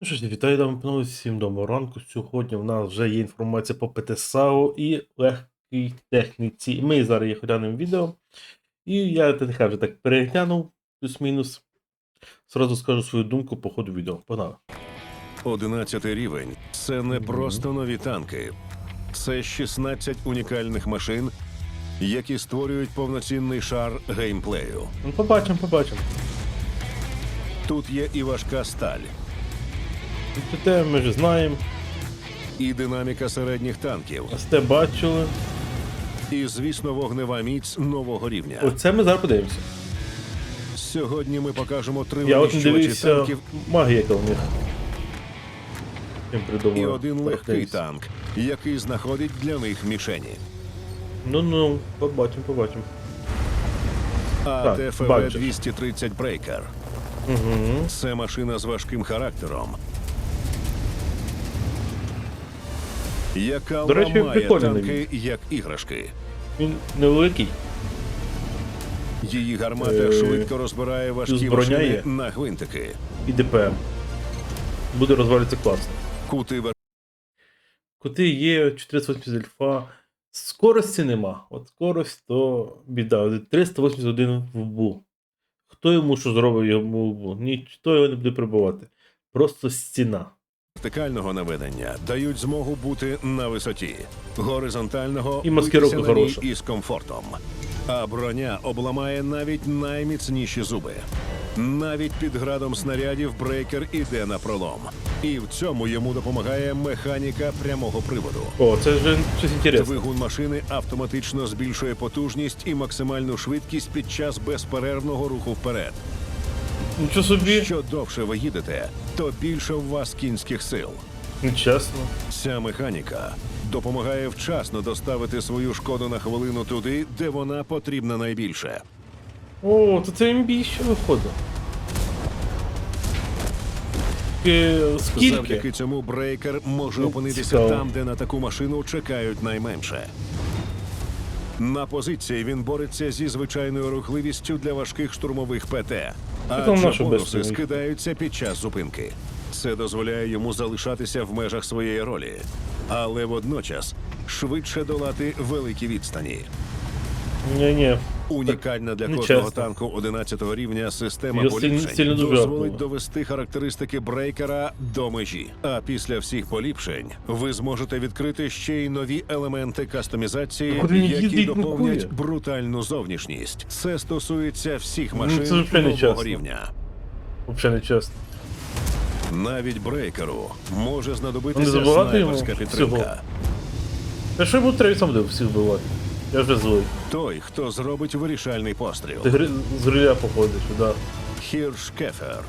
Ну що ж, вітаю дами панове, всім доброго ранку. Сьогодні в нас вже є інформація по ПТСАУ і легкій техніці. Ми зараз їх глянемо відео. І я нехай вже так переглянув, плюс-мінус. Зразу скажу свою думку по ходу відео. Погнали. 11 рівень це не просто нові танки, це 16 унікальних машин, які створюють повноцінний шар геймплею. Ну, побачимо, побачимо. Тут є і важка сталь, Ну, Те ми вже знаємо. і динаміка середніх танків, СТ бачили. і, звісно, вогнева міць нового рівня. Оце ми зараз подивимося. Сьогодні ми покажемо три Я от дивився танків магія, у них. І один легкий танк, який знаходить для них мішені. Ну-ну, побачимо, побачимо. Так, АТФВ бачиш. 230 Брейкер. Угу. Це машина з важким характером. Яка До речі, ламає прикольний танки як іграшки. Він невеликий. Її гармата Е, швидко розбирає важкі машини є. на гвинтики. і ДПМ. Буде розвалюватися класно. Кути Кути є 480 альфа. Скорості нема. От скорость то біда. 381 в бу. Хто йому що зробив йому в бу? Ніхто його не буде прибувати. Просто стіна. Вертикального наведення дають змогу бути на висоті, горизонтального І маскировка хороша. із комфортом. А броня обламає навіть найміцніші зуби. Навіть під градом снарядів брейкер іде на пролом. І в цьому йому допомагає механіка прямого приводу. О, це вже щось інтересне. Двигун машини автоматично збільшує потужність і максимальну швидкість під час безперервного руху вперед. Нічого собі, Що довше ви їдете, то більше в вас кінських сил. нечесно. Ця механіка допомагає вчасно доставити свою шкоду на хвилину туди, де вона потрібна найбільше. О, то це МБ ще виходить. Е, Скільки? Завдяки цьому брейкер може Ну, опинитися цікаво. там, де на таку машину чекають найменше. На позиції він бореться зі звичайною рухливістю для важких штурмових ПТ, а адже бонуси скидаються під час зупинки. Це дозволяє йому залишатися в межах своєї ролі, але водночас швидше долати великі відстані. Ні-ні. Унікальна для кожного танку 11 рівня система поліпшень сильно дозволить довести характеристики брейкера до межі. А після всіх поліпшень ви зможете відкрити ще й нові елементи кастомізації, які доповнять брутальну зовнішність. Це стосується всіх Ну, машин нового рівня. Взагалі не чесно. Навіть брейкеру може знадобитися снайперська підтримка. Та що йому треба сам всіх вбивати? Я вже злий. Той, хто зробить вирішальний постріл. Ти гри... з гриля походиш, да. Хіршкефер.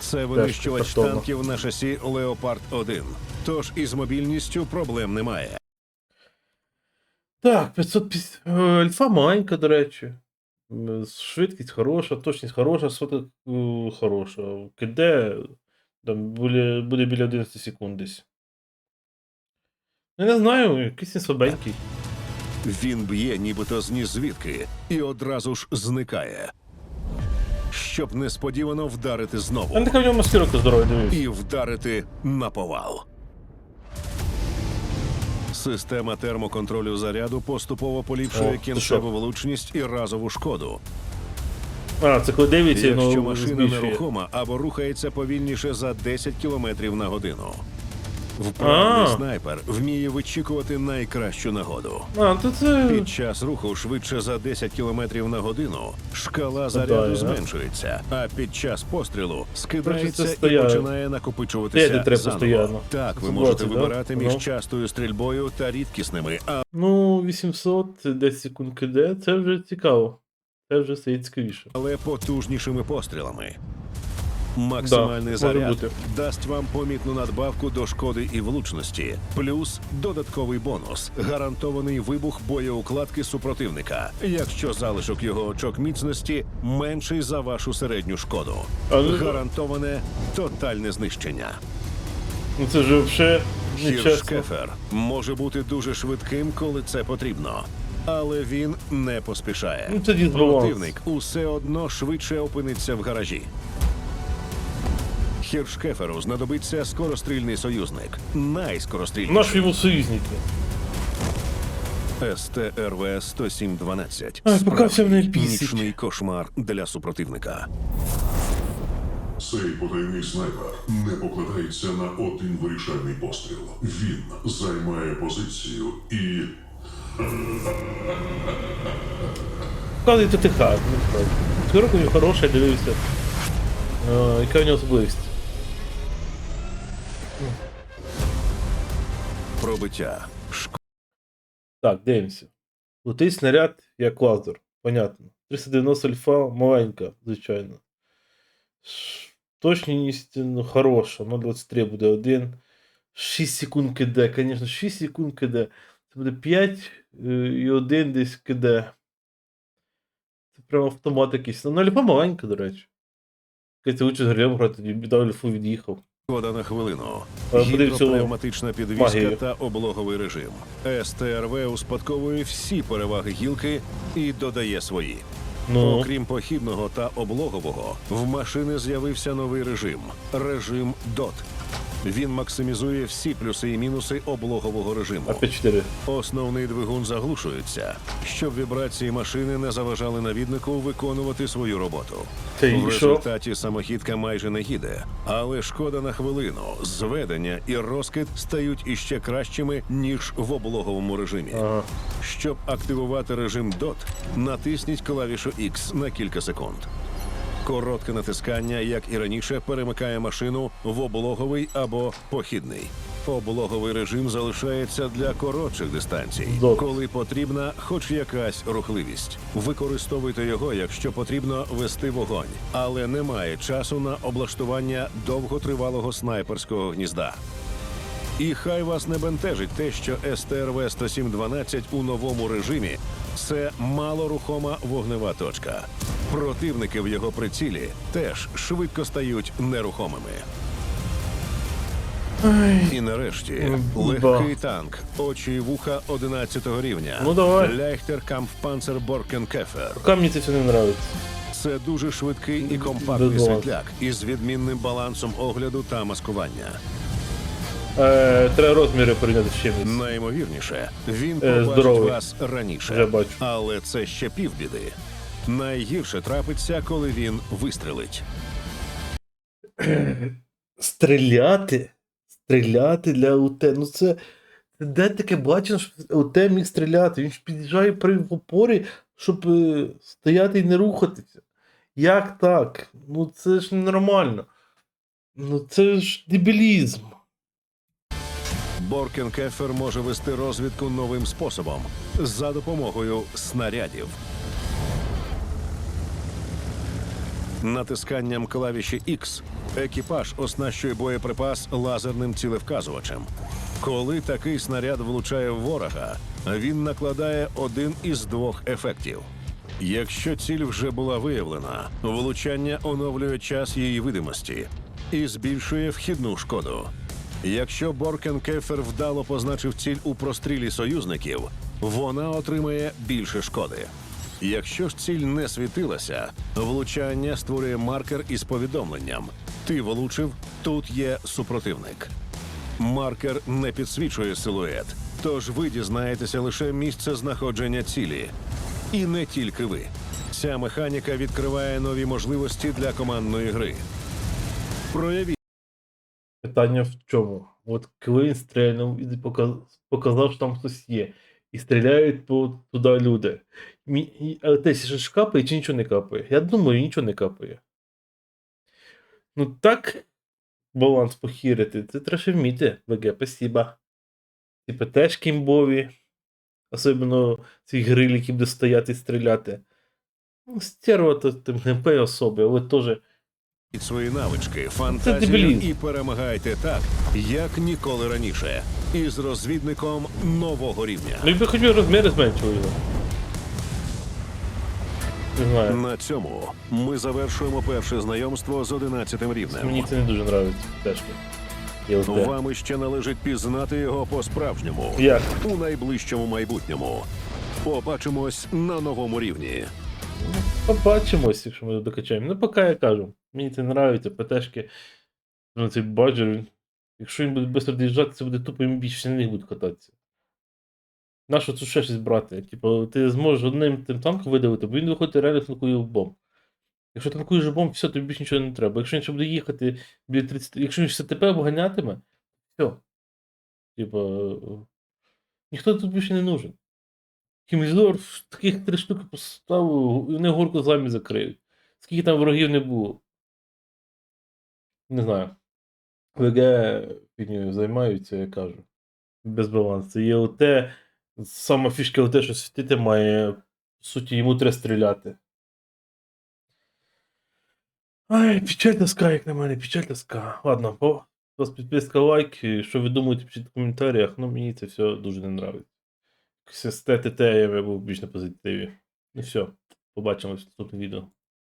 Це винищувач танків на шасі Леопард 1. Тож із мобільністю проблем немає. Так, 550... е, Альфа маленька, до речі. Швидкість хороша, точність хороша, сотка е, хороша. КД там буде, буде біля 11 секунд десь. Я не знаю, якийсь він слабенький. Він б'є нібито з звідки і одразу ж зникає. Щоб несподівано вдарити знову не така в нього маскировка здорова, дивись. і вдарити на повал. Система термоконтролю заряду поступово поліпшує ти кінцеву що? влучність і разову шкоду. А, це коли дивиться, Якщо ну, машина збільшує. нерухома або рухається повільніше за 10 км на годину. Вправний А. снайпер вміє вичікувати найкращу нагоду. А, то це. Під час руху швидше за 10 км на годину шкала заряду да. зменшується, а під час пострілу скидається це і стояє. починає накопичуватися Стояти треба заново. постійно. Так, ви Це можете 20, да? вибирати між Ну. частою стрільбою та рідкісними, а Ну, 800, 10 секунд КД, це вже цікаво. Це вже стає цікавіше. але потужнішими пострілами. Максимальний може заряд бути. дасть вам помітну надбавку до шкоди і влучності, плюс додатковий бонус гарантований вибух боєукладки супротивника, якщо залишок його очок міцності менший за вашу середню шкоду. Але- Гарантоване тотальне знищення. Ну це ж взагалі не. Хіршкефер може бути дуже швидким, коли це потрібно. Але він не поспішає. Ну, це дисбаланс. Противник усе одно швидше опиниться в гаражі. Хіршкеферу знадобиться скорострільний союзник. Найскорострільніший. Наші йому союзники. СТРВ 10712 Ай, поки все Справжній бісить. нічний кошмар для супротивника. Цей потайний снайпер не покладається на один вирішальний постріл. Він займає позицію і Вказуйте тиха. Скоро у нього хороша, дивився. Е, Яка у нього особливість? Пробиття. Так, дивимося. Летить снаряд як лазер. Понятно. 390 альфа маленька, звичайно. Точність ну, хороша, 0,23 буде 1. 6 секунд киде, звісно, 6 секунд киде. Це буде 5 е, і 1 десь киде. Це прям автомат якийсь. Ну, альфа маленька, до речі. Якщо лучше з грибом грати, тоді альфу від'їхав. Вода на хвилину. А, Гідропневматична підвізка магію. та облоговий режим. СТРВ успадковує всі переваги гілки і додає свої. Ну, Окрім похідного та облогового, в машини з'явився новий режим режим DOT. Він максимізує всі плюси і мінуси облогового режиму. опять 4. Основний двигун заглушується, щоб вібрації машини не заважали навіднику виконувати свою роботу. В що? результаті самохідка майже не їде, але шкода на хвилину, зведення і розкид стають іще кращими ніж в облоговому режимі. Ага. Щоб активувати режим DOT, натисніть клавішу X на кілька секунд. Коротке натискання, як і раніше, перемикає машину в облоговий або похідний. Облоговий режим залишається для коротших дистанцій, коли потрібна хоч якась рухливість. Використовуйте його, якщо потрібно вести вогонь, але немає часу на облаштування довготривалого снайперського гнізда. І хай вас не бентежить те, що СТРВ 10712 у новому режимі це малорухома вогнева точка. Противники в його прицілі теж швидко стають нерухомими. І нарешті легкий танк, очі і вуха 11 рівня. Ну, давай. Kampfpanzer Borkenkäfer. Поки мені це все не подобається. Це дуже швидкий і компактний Без світляк із відмінним балансом огляду та маскування. Е, треба розміри порівняти з чимось. Наймовірніше, він Е, побачить вас раніше. Вже бачу. Але це ще півбіди. Найгірше трапиться, коли він вистрелить. Стріляти? Стріляти для УТ. Ну це. Де таке бачено, що УТ міг стріляти? Він ж під'їжджає при опорі, щоб е, стояти і не рухатися. Як так? Ну це ж ненормально. Ну це ж дебілізм. Боркенкефер може вести розвідку новим способом за допомогою снарядів. Натисканням клавіші X екіпаж оснащує боєприпас лазерним цілевказувачем. Коли такий снаряд влучає в ворога, він накладає один із двох ефектів. Якщо ціль вже була виявлена, влучання оновлює час її видимості і збільшує вхідну шкоду. Якщо Боркенкефер вдало позначив ціль у прострілі союзників, вона отримає більше шкоди. Якщо ж ціль не світилася, влучання створює маркер із повідомленням: ти влучив, тут є супротивник. Маркер не підсвічує силует, тож ви дізнаєтеся лише місце знаходження цілі. І не тільки ви. Ця механіка відкриває нові можливості для командної гри. Проявіть. Питання в чому? От він стрельнув і показав, що там хтось є. І стріляють по туди люди. Мі- і- що ж капає чи нічого не капає? Я думаю, нічого не капає. Ну так баланс похірити, це треба вміти. ВГ, спасибо. Ці ПТшки імбові. Особливо ці грилі, які буде стояти і стріляти. Ну, стерва то тим ГМП особи, але теж. І свої навички, фантазію і перемагайте так, як ніколи раніше, із розвідником нового рівня. Ну, якби хоч розміри зменшили його. Знаю. На цьому ми завершуємо перше знайомство з 11 Мені це не дуже подобається. Теж. Я от, Вам іще належить пізнати його по-справжньому Як? у найближчому майбутньому. Побачимось на новому рівні. Побачимось, якщо ми докачаємо. Ну, поки я кажу. Мені це подобається, ПТшки. на цей баджер. Якщо він буде швидко доїжджати, це буде тупо, він більше них буде кататися. Нащо тут ще щось брати? Типу, ти зможеш одним тим танком видавити, бо він виходить реально танкує в бомб. Якщо танкуєш бомб, все, тобі більше нічого не треба. Якщо він ще буде їхати біля 30. Якщо він ще тебе обганятиме, все. Типа. е, Ніхто тут більше не нужен. Хімізор таких три штуки поставив, і вони горку самі закриють. Скільки там ворогів не було. Не знаю. ВГ фігньою займаються, я кажу. Без балансу. Є ОТ, сама фішка ОТ, що світити має, по суті, йому треба стріляти. Ай, печаль тоска, як на мене, печаль тоска. Ладно, по вас підписка, лайк. і Що ви думаєте, пишіть в коментарях. Ну, мені це все дуже не нравиться. Якось естетите, я був більш на позитиві. Ну все, побачимось в наступному відео.